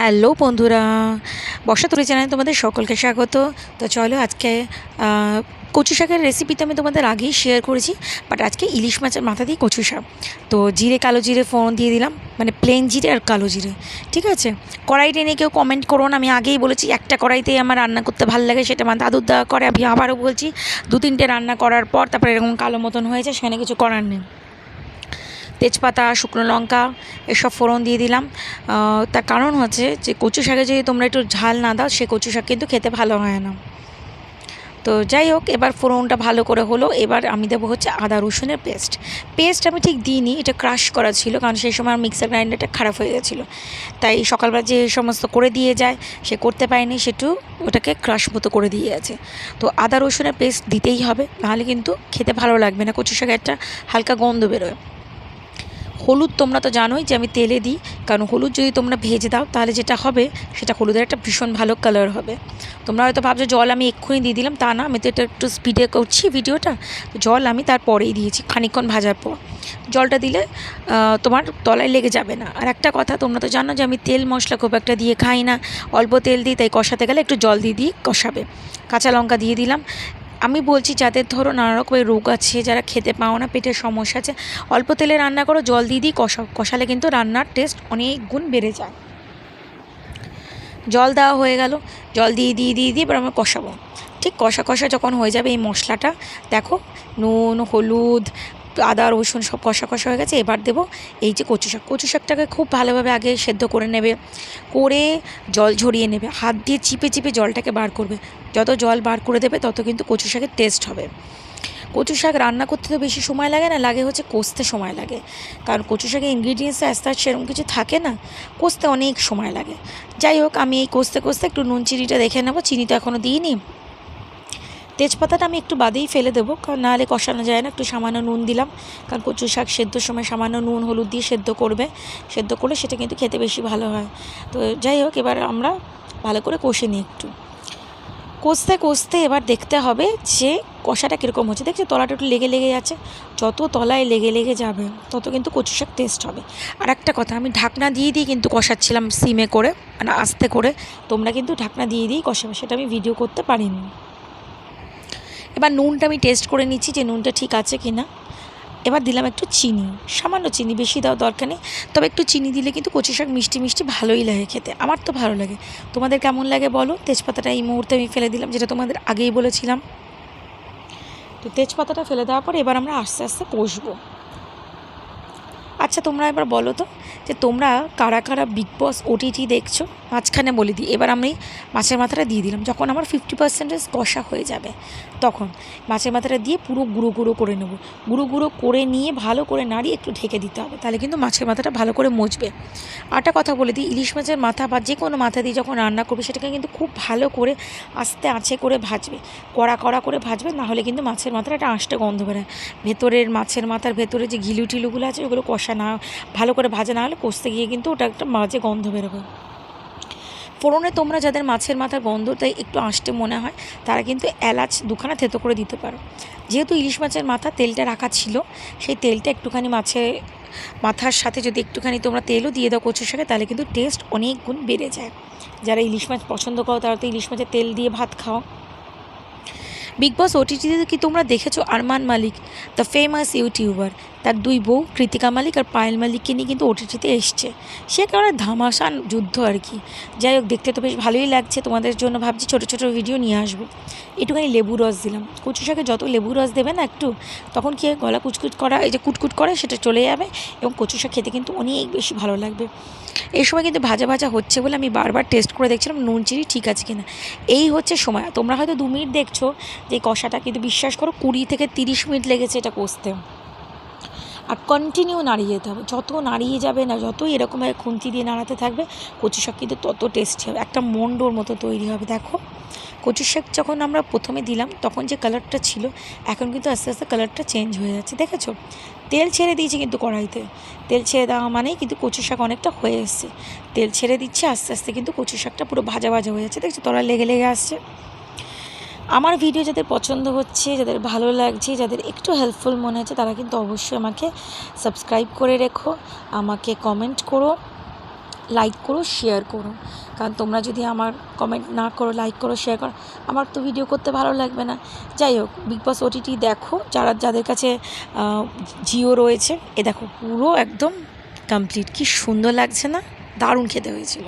Hello বন্ধুরা, বর্ষা তুলে জানাই তোমাদের সকলকে স্বাগত। তো চলো আজকে কচু শাকের রেসিপিটা আমি তোমাদের আগেই শেয়ার করেছি বাট আজকে ইলিশ মাছের মাথা দিয়ে কচু শাক। তো জিরে, কালো জিরে ফোড়ন দিয়ে দিলাম মানে প্লেন জিরে আর কালো জিরে, ঠিক আছে? কড়াইটা নিয়ে কেউ কমেন্ট করো না, আমি আগেই বলেছি, একটা কড়াইতেই আমার রান্না করতে ভালো লাগে, সেটা আমার দাদুর দেওয়া করে, আমি আবারও বলছি দু তিনটে রান্না করার পর, তারপরে এরকম কালো মতন হয়েছে সেখানে কিছু করার নেই। তেজপাতা, শুকনো লঙ্কা এসব ফোড়ন দিয়ে দিলাম। তার কারণ হচ্ছে যে কচু শাকে যদি তোমরা একটু ঝাল না দাও, সে কচু শাক কিন্তু খেতে ভালো হয় না। তো যাই হোক, এবার ফোড়নটা ভালো করে হলো। এবার আমি দেবো হচ্ছে আদা রসুনের পেস্ট। পেস্ট আমি ঠিক দিইনি, এটা ক্রাশ করা ছিল, কারণ সেই সময় মিক্সার গ্রাইন্ডারটা খারাপ হয়ে গেছিল। তাই সকালবেলা যে সমস্ত করে দিয়ে যায়, সে করতে পারেনি সেটু ওটাকে ক্রাশ মতো করে দিয়ে আছে। তো আদা রসুনের পেস্ট দিতেই হবে, নাহলে কিন্তু খেতে ভালো লাগবে না। কচু শাকে একটা হালকা গন্ধ বেরোয়। হলুদ তোমরা তো জানোই যে আমি তেলে দিই। কারণ হলুদ যদি তোমরা ভেজে দাও, তাহলে যেটা হবে, সেটা হলুদের একটা ভীষণ ভালো কালার হবে। তোমরা হয়তো ভাবছ জল আমি এক্ষুনি দিয়ে দিলাম, তা না, আমি তো এটা একটু স্পিডে করছি ভিডিওটা। জল আমি তারপরেই দিয়েছি, খানিকক্ষণ ভাজার পর। জলটা দিলে তোমার তলায় লেগে যাবে না। আর একটা কথা, তোমরা তো জানো যে আমি তেল মশলা খুব একটা দিয়ে খাই না। অল্প তেল দিই, তাই কষাতে গেলে একটু জল দিয়ে দিয়ে কষাবে। কাঁচা লঙ্কা দিয়ে দিলাম। আমি বলছি, যাদের ধরো নানা রকমের রোগ আছে, যারা খেতে পাও না, পেটের সমস্যা আছে, অল্প তেলে রান্না করো, জল দিয়ে দিই, কষা, কষালে কিন্তু রান্নার টেস্ট অনেক গুণ বেড়ে যায়। জল দেওয়া হয়ে গেল, জল দিয়ে দিয়ে দিয়ে দিয়ে এবার আমরা কষাবো। ঠিক কষা কষা যখন হয়ে যাবে এই মশলাটা, দেখো, নুন, হলুদ আদা, রসুন সব কষা কষা হয়ে গেছে, এবার দেবো এই যে কচু শাক। কচু শাকটাকে খুব ভালোভাবে আগে সেদ্ধ করে নেবে, করে জল ঝরিয়ে নেবে, হাত দিয়ে চিপে চিপে জলটাকে বার করবে। যত জল বার করে দেবে, তত কিন্তু কচু শাকের টেস্ট হবে। কচু শাক রান্না করতে তো বেশি সময় লাগে না, লাগে হচ্ছে কষতে সময় লাগে। কারণ কচু শাকের ইনগ্রিডিয়েন্টসে আস্তে আস্তে সেরকম কিছু থাকে না, কষতে অনেক সময় লাগে। যাই হোক, আমি এই কষতে কষতে একটু নুন চিনিটা দেখে নেব, চিনি তো এখনও দিইনি। তেজপাতাটা আমি একটু বাদেই ফেলে দেবো, কারণ নাহলে কষানো যায় না। একটু সামান্য নুন দিলাম, কারণ কচু শাক সেদ্ধর সময় সামান্য নুন, হলুদ দিয়ে সেদ্ধ করবে। সেদ্ধ করলে সেটা কিন্তু খেতে বেশি ভালো হয়। তো যাই হোক, এবার আমরা ভালো করে কষে নিই একটু। কষতে কষতে এবার দেখতে হবে যে কষাটা কীরকম হচ্ছে। দেখছ, তলাটা একটু লেগে লেগে যাচ্ছে। যত তলায় লেগে লেগে যাবে, তত কিন্তু কচু শাক টেস্ট হবে। আর একটা কথা, আমি ঢাকনা দিয়ে দিয়ে কিন্তু কষাচ্ছিলাম সিমে করে মানে আস্তে করে। তোমরা কিন্তু ঢাকনা দিয়ে দিয়েই কষাবে, সেটা আমি ভিডিও করতে পারিনি। এবার নুনটা আমি টেস্ট করে নিচ্ছি যে নুনটা ঠিক আছে কি না এবার দিলাম একটু চিনি, সামান্য চিনি, বেশি দেওয়া দরকার নেই। তবে একটু চিনি দিলে কিন্তু কচি শাক মিষ্টি মিষ্টি ভালোই লাগে খেতে, আমার তো ভালো লাগে। তোমাদের কেমন লাগে বলো? তেজপাতাটা এই মুহূর্তে আমি ফেলে দিলাম, যেটা তোমাদের আগেই বলেছিলাম। তো তেজপাতাটা ফেলে দেওয়ার পর এবার আমরা আস্তে আস্তে কষবো। আচ্ছা তোমরা এবার বলো তো যে তোমরা কারা কারা বিগ বস ওটিটি দেখছ? মাঝখানে বলে দিই। এবার আমি মাছের মাথাটা দিয়ে দিলাম। যখন আমার ফিফটি পার্সেন্টেজ কষা হয়ে যাবে, তখন মাছের মাথাটা দিয়ে পুরো গুঁড়ো গুঁড়ো করে নেব। গুঁড়ো গুঁড়ো করে নিয়ে ভালো করে নাড়িয়ে একটু ঢেকে দিতে হবে। তাহলে কিন্তু মাছের মাথাটা ভালো করে মজবে। আরেকটা কথা বলে দিই, ইলিশ মাছের মাথা বা যে কোনো মাথা দিয়ে যখন রান্না করবে, সেটাকে কিন্তু খুব ভালো করে আস্তে আঁচে করে ভাজবে। কড়া কড়া করে ভাজবে, নাহলে কিন্তু মাছের মাথাটা একটা আঁশটা গন্ধ বেরোয়। ভেতরের মাছের মাথার ভেতরে যে গিলু টিলুগুলো আছে, ওগুলো কষা না, ভালো করে ভাজা না হলে কষতে গিয়ে কিন্তু ওটা একটা মাঝে গন্ধ বেরোবে। ফোড়নে তোমরা যাদের মাছের মাথার গন্ধটাই একটু আঁশটে মনে হয়, তারা কিন্তু এলাচ দুখানা থেতো করে দিতে পারো। যেহেতু ইলিশ মাছের মাথা তেলটা রাখা ছিল, সেই তেলটা একটুখানি মাছে, মাথার সাথে যদি একটুখানি তোমরা তেলও দিয়ে দাও কচুর শাকে, তাহলে কিন্তু টেস্ট অনেক গুণ বেড়ে যায়। যারা ইলিশ মাছ পছন্দ করো, তারা তো ইলিশ মাছের তেল দিয়ে ভাত খাও। বিগ বস ওটিটিতে কি তোমরা দেখেছ Armaan Malik the famous YouTuber তার দুই বউ, কৃতিকা মালিক আর পায়েল মালিককে নিয়ে কিন্তু ওটিটিতে এসছে। সে কারণে ধামাসান যুদ্ধ আর কি। যাই হোক, দেখতে তো বেশ ভালোই লাগছে। তোমাদের জন্য ভাবছি ছোটো ছোটো ভিডিও নিয়ে আসব। একটুখানি লেবু রস দিলাম। কচু শাকে যত লেবু রস দেবে না একটু, তখন কি গলা কুচকুচ করা, এই যে কুটকুট করে সেটা চলে যাবে এবং কচু শাক খেতে কিন্তু অনেক বেশি ভালো লাগবে। এই সময় কিন্তু ভাজা ভাজা হচ্ছে বলে আমি বারবার টেস্ট করে দেখছিলাম, নুন, চিনি ঠিক আছে কিনা। এই হচ্ছে সময়। তোমরা হয়তো দু মিনিট দেখছ যে কষাটা কিন্তু বিশ্বাস করো, কুড়ি থেকে তিরিশ মিনিট লেগেছে এটা কষতে। আর কন্টিনিউ নাড়িয়ে যেতে হবে। যত নাড়িয়ে যাবে না, যতই এরকমভাবে খুন্তি দিয়ে নাড়াতে থাকবে কচু শাক কিন্তু তত টেস্টি হবে। একটা মন্ডোর মতো তৈরি হবে। দেখো কচু শাক যখন আমরা প্রথমে দিলাম, তখন যে কালারটা ছিল, এখন কিন্তু আস্তে আস্তে কালারটা চেঞ্জ হয়ে যাচ্ছে। দেখেছ? তেল ছেড়ে দিয়েছি কিন্তু কড়াইতে। তেল ছেড়ে দেওয়া মানেই কিন্তু কচু শাক অনেকটা হয়ে এসছে। তেল ছেড়ে দিচ্ছে, আস্তে আস্তে কিন্তু কচু শাকটা পুরো ভাজা ভাজা হয়ে যাচ্ছে। দেখছ? তলা লেগে লেগে আসছে। আমার ভিডিও যাদের পছন্দ হচ্ছে, যাদের ভালো লাগছে, যাদের একটু হেল্পফুল মনে হচ্ছে, তারা কিন্তু অবশ্যই আমাকে সাবস্ক্রাইব করে রেখো। আমাকে কমেন্ট করো লাইক করো শেয়ার করো। কারণ তোমরা যদি আমার কমেন্ট না করো লাইক করো শেয়ার করো, আমার তো ভিডিও করতে ভালো লাগবে না। যাই হোক বিগ বস ওটিটি দেখো, যারা, যাদের কাছে জিও রয়েছে, এ দেখো পুরো একদম কমপ্লিট কি সুন্দর লাগছে না? দারুণ খেতে হয়েছিল।